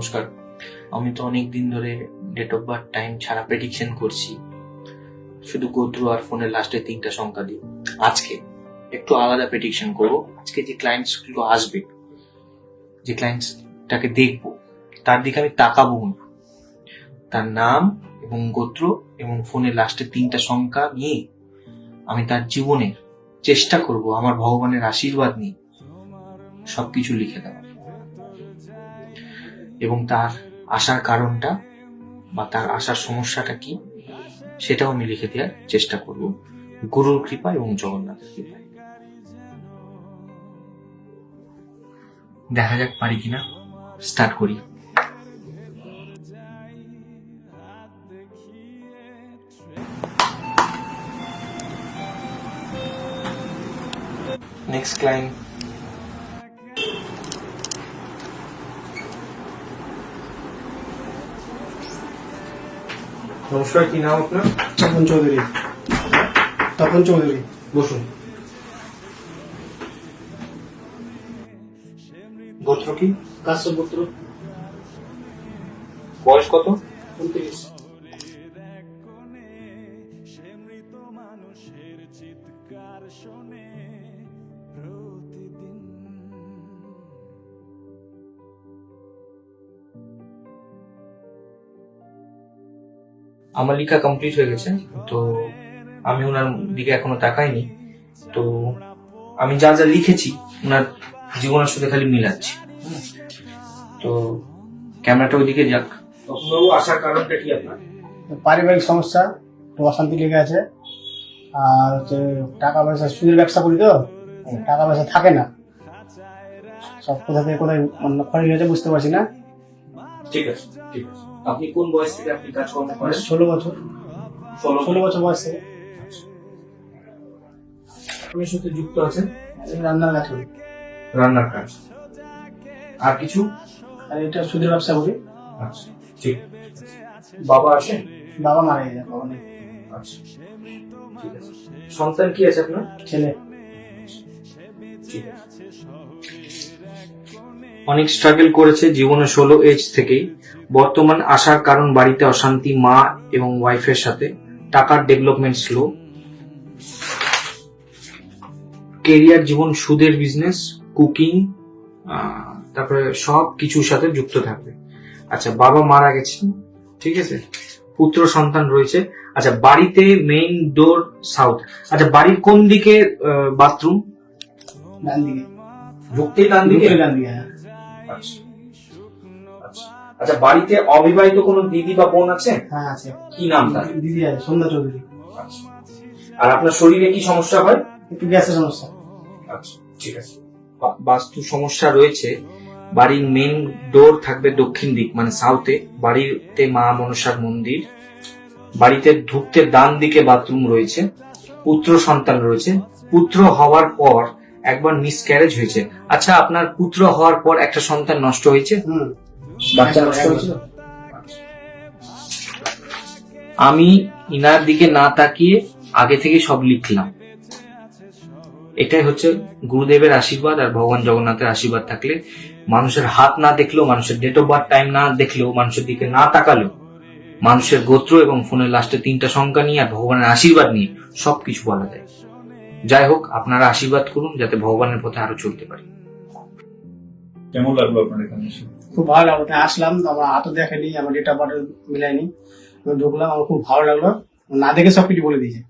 নমস্কার। আমি তো অনেক দিন ধরে ডেট অফ বার্থ টাইম ছাড়া প্রেডিকশন করছি। শুধু গোত্র আর ফোনের লাস্টে তিনটা সংখ্যা দিয়ে আজকে একটু আলাদা প্রেডিকশন করব। আজকে যে ক্লায়েন্টসগুলো আসবে, যে ক্লায়েন্টসটাকে দেখব, তার দিকে আমি তাকাবো না। তার নাম এবং গোত্র এবং ফোনের লাস্টে তিনটা সংখ্যা নিয়ে আমি তার জীবনের চেষ্টা করব, আমার ভগবানের আশীর্বাদ নিয়ে সবকিছু লিখে দেওয়ার। এবং তার আসার কারণটা বা তার আসার সমস্যাটা কি, সেটাও আমি লিখে দেওয়ার চেষ্টা করব। গুরুর কৃপা এবং জগন্নাথের কৃপায় দেখা যাক পারি কিনা। স্টার্ট করি। নেক্সট ক্লায়েন্ট নমস্কার কি নাম আপনার? তপন চৌধুরী। তপন চৌধুরী। বসুন। গোত্র কি? কাশ্যপুত্র বয়স কত? উনত্রিশ। আমার লেখা কমপ্লিট হয়ে গেছে তো আমি ওনার দিকে এখনও তাকাইনি। তো আমি যা যা লিখেছি ওনার জীবনের সাথে খালি মিলাচ্ছি। তো ক্যামেরাটা ওইদিকে যাক। তখনবাবু আসার কারণটা কি আপনার? পারিবারিক সমস্যা একটু অশান্তি লেগে আছে। আর হচ্ছে টাকা পয়সা সুদের ব্যবসা করি তো টাকা পয়সা থাকে না। সব কোথা থেকে কোথায় খরচ হয়েছে বুঝতে পারছি না। ঠিক আছে ঠিক আছে। আপনি কোন বয়স থেকে আপনি কাজকর্ম করেন? ষোলো বছর। ষোলো ষোলো বছর বয়স। থেকে আপনি সাথে যুক্ত আছেন? রান্নার কাজ করি। রান্নার কাজ। আর কিছু? আর এটা সুদের ব্যবসা করি। আচ্ছা ঠিক। বাবা আসেন বাবা মারা গেছে বাবা নেই। আচ্ছা ঠিক আছে। সন্তান কি আছে আপনার? ছেলে। অনেক স্ট্রাগল করেছে জীবনে ষোলো এজ থেকেই। বর্তমান আসার কারণ, বাড়িতে অশান্তি, মা এবং ওয়াইফের সাথে। টাকার ডেভেলপমেন্ট স্লো কেরিয়ার জীবন, সুদের বিজনেস কুকিং তারপরে সব কিছুর সাথে যুক্ত থাকবে। আচ্ছা বাবা মারা গেছেন, ঠিক আছে? পুত্র, সন্তান রয়েছে। আচ্ছা বাড়িতে মেইন ডোর সাউথ আচ্ছা বাড়ির কোন দিকে বাথরুম ডান দিকে ঢুকতেই ডান দিকে ডান দিকে হ্যাঁ। আচ্ছা। আচ্ছা। আচ্ছা বাড়িতে অবিবাহিত কোনো দিদি বা বোন আছে? হ্যাঁ আছে। কি নাম তার? দিদি আছে সন্ধ্যা চৌধুরী। আচ্ছা। আর আপনার শরীরে কি সমস্যা হয়? একটু গ্যাসের সমস্যা। আচ্ছা ঠিক আছে। বাস্তু সমস্যা রয়েছে। বাড়ির মেন ডোর থাকবে দক্ষিণ দিক মানে সাউথে বাড়িতে মা মনসার মন্দির। বাড়িতে ঢুকতে ডান দিকে বাথরুম রয়েছে। পুত্র সন্তান রয়েছে। পুত্র হওয়ার পর একবার মিসক্যারেজ হয়েছে। আচ্ছা আপনার পুত্র হওয়ার পর একটা সন্তান নষ্ট হয়েছে? বাচ্চা নষ্ট হয়েছিল? আমি ইনার দিকে না তাকিয়ে আগে থেকে সব লিখলাম। এটাই হচ্ছে গুরুদেবের আশীর্বাদ আর ভগবান জগন্নাথের আশীর্বাদ থাকলে মানুষের হাত না দেখলেও মানুষের ডেট অফ বার্থ টাইম না দেখলেও মানুষের দিকে না তাকালেও মানুষের গোত্র এবং ফোনের লাস্টে তিনটা সংখ্যা নিয়ে আর ভগবানের আশীর্বাদ নিয়ে সবকিছু বলা যায়। যাই হোক আপনারা আশীর্বাদ করুন যাতে ভগবানের পথে আরও চলতে পারি। কেমন লাগল আপনার এখানে খুব ভালো লাগল আসলাম তো আমার হাতও দেখেনি আমার ডেটা বার্থ মিলাইনি আমি ঢুকলাম আমার খুব ভালো লাগল। না দেখে সব কিছু বলে দিয়েছে।